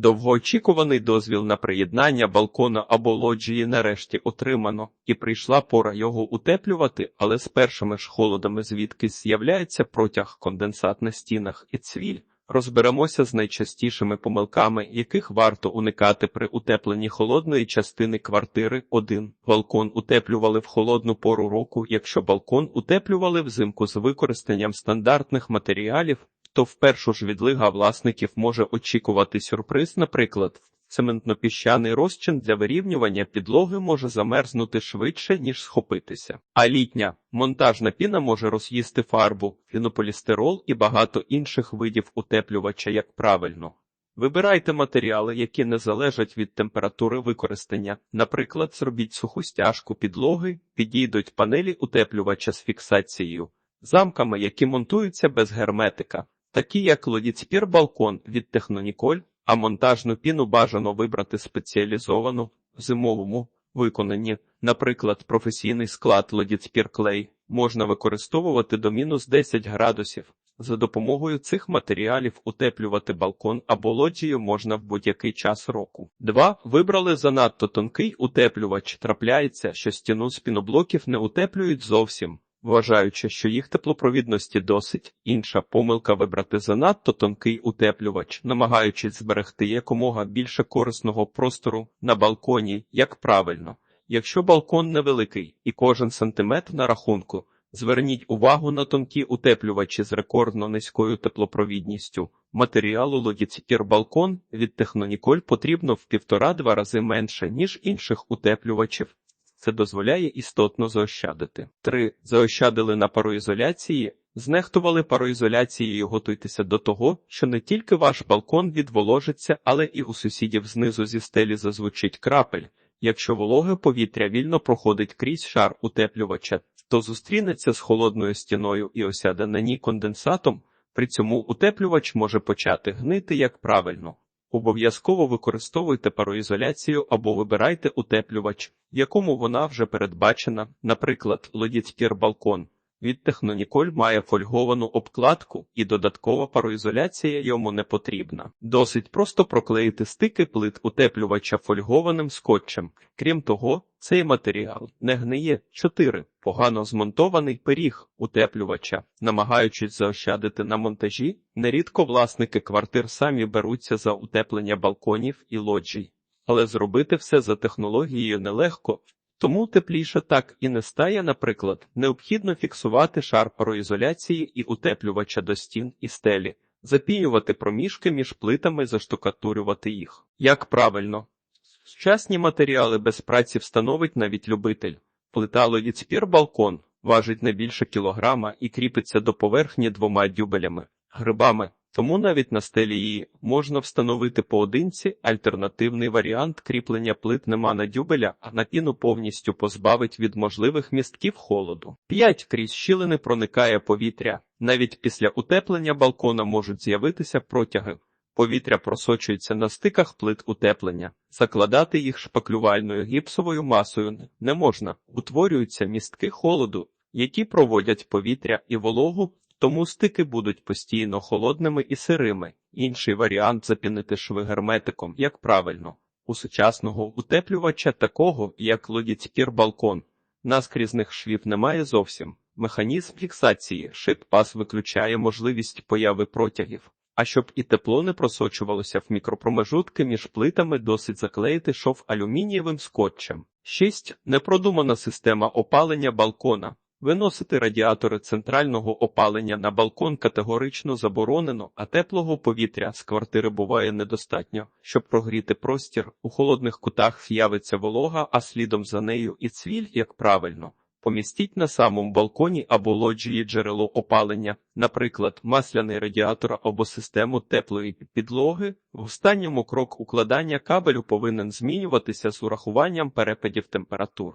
Довгоочікуваний дозвіл на приєднання балкона або лоджії нарешті отримано, і прийшла пора його утеплювати, але з першими ж холодами звідкись з'являється протяг конденсат на стінах і цвіль. Розберемося з найчастішими помилками, яких варто уникати при утепленні холодної частини квартири. 1. Балкон утеплювали в холодну пору року. Якщо балкон утеплювали взимку з використанням стандартних матеріалів, то в першу ж відлига власників може очікувати сюрприз, наприклад, цементно-піщаний розчин для вирівнювання підлоги може замерзнути швидше, ніж схопитися. А літня монтажна піна може роз'їсти фарбу, фінополістирол і багато інших видів утеплювача, як правильно. Вибирайте матеріали, які не залежать від температури використання. Наприклад, зробіть суху стяжку підлоги, підійдуть панелі утеплювача з фіксацією, замками, які монтуються без герметика, такі як лодіцпір балкон від Техноніколь, а монтажну піну бажано вибрати спеціалізовану зимовому виконанні. Наприклад, професійний склад лодіцпір клей можна використовувати до мінус 10 градусів. За допомогою цих матеріалів утеплювати балкон або лоджію можна в будь-який час року. 2. Вибрали занадто тонкий утеплювач. Трапляється, що стіну з піноблоків не утеплюють зовсім, вважаючи, що їх теплопровідності досить. Інша помилка вибрати занадто тонкий утеплювач, намагаючись зберегти якомога більше корисного простору на балконі, як правильно. Якщо балкон невеликий і кожен сантиметр на рахунку, Зверніть увагу на тонкі утеплювачі з рекордно низькою теплопровідністю. Матеріалу Логіціпір балкон від Техноніколь потрібно в півтора-два рази менше, ніж інших утеплювачів. Це дозволяє істотно заощадити. 3. Заощадили на пароізоляції. Знехтували пароізоляцією, готуйтеся до того, що не тільки ваш балкон відволожиться, але і у сусідів знизу зі стелі зазвучить крапель. Якщо вологе повітря вільно проходить крізь шар утеплювача, то зустрінеться з холодною стіною і осяде на ній конденсатом, при цьому утеплювач може почати гнити як правильно. Обов'язково використовуйте пароізоляцію або вибирайте утеплювач, якому вона вже передбачена, наприклад, лодіцпір балкон. Від Техноніколь має фольговану обкладку, і додаткова пароізоляція йому не потрібна. Досить просто проклеїти стики плит утеплювача фольгованим скотчем. Крім того, цей матеріал не гниє 4. Погано змонтований пиріг утеплювача, намагаючись заощадити на монтажі, нерідко власники квартир самі беруться за утеплення балконів і лоджій. Але зробити все за технологією нелегко, тому тепліше так і не стає, наприклад, необхідно фіксувати шар пароізоляції і утеплювача до стін і стелі, запінювати проміжки між плитами, заштукатурювати їх. Як правильно, сучасні матеріали без праці встановить навіть любитель. Плита лодіцпір балкон важить не більше кілограма і кріпиться до поверхні двома дюбелями, грибами. Тому навіть на стелі її можна встановити поодинці альтернативний варіант кріплення плит нема на дюбеля, а на піну повністю позбавить від можливих містків холоду. 5. крізь щілини проникає повітря. Навіть після утеплення балкона можуть з'явитися протяги. Повітря просочується на стиках плит утеплення. Закладати їх шпаклювальною гіпсовою масою не можна. Утворюються містки холоду, які проводять повітря і вологу тому стики будуть постійно холодними і сирими. Інший варіант запінити шви герметиком, як правильно. У сучасного утеплювача такого, як лодіцькір балкон, наскрізних швів немає зовсім. Механізм фіксації шип-пас виключає можливість появи протягів. А щоб і тепло не просочувалося в мікропромежутки між плитами, досить заклеїти шов алюмінієвим скотчем. 6. Непродумана система опалення балкона. Виносити радіатори центрального опалення на балкон категорично заборонено, а теплого повітря з квартири буває недостатньо. Щоб прогріти простір, у холодних кутах з'явиться волога, а слідом за нею і цвіль, як правильно. Помістіть на самому балконі або лоджії джерело опалення, наприклад, масляний радіатор або систему теплої підлоги. В останньому крок укладання кабелю повинен змінюватися з урахуванням перепадів температур.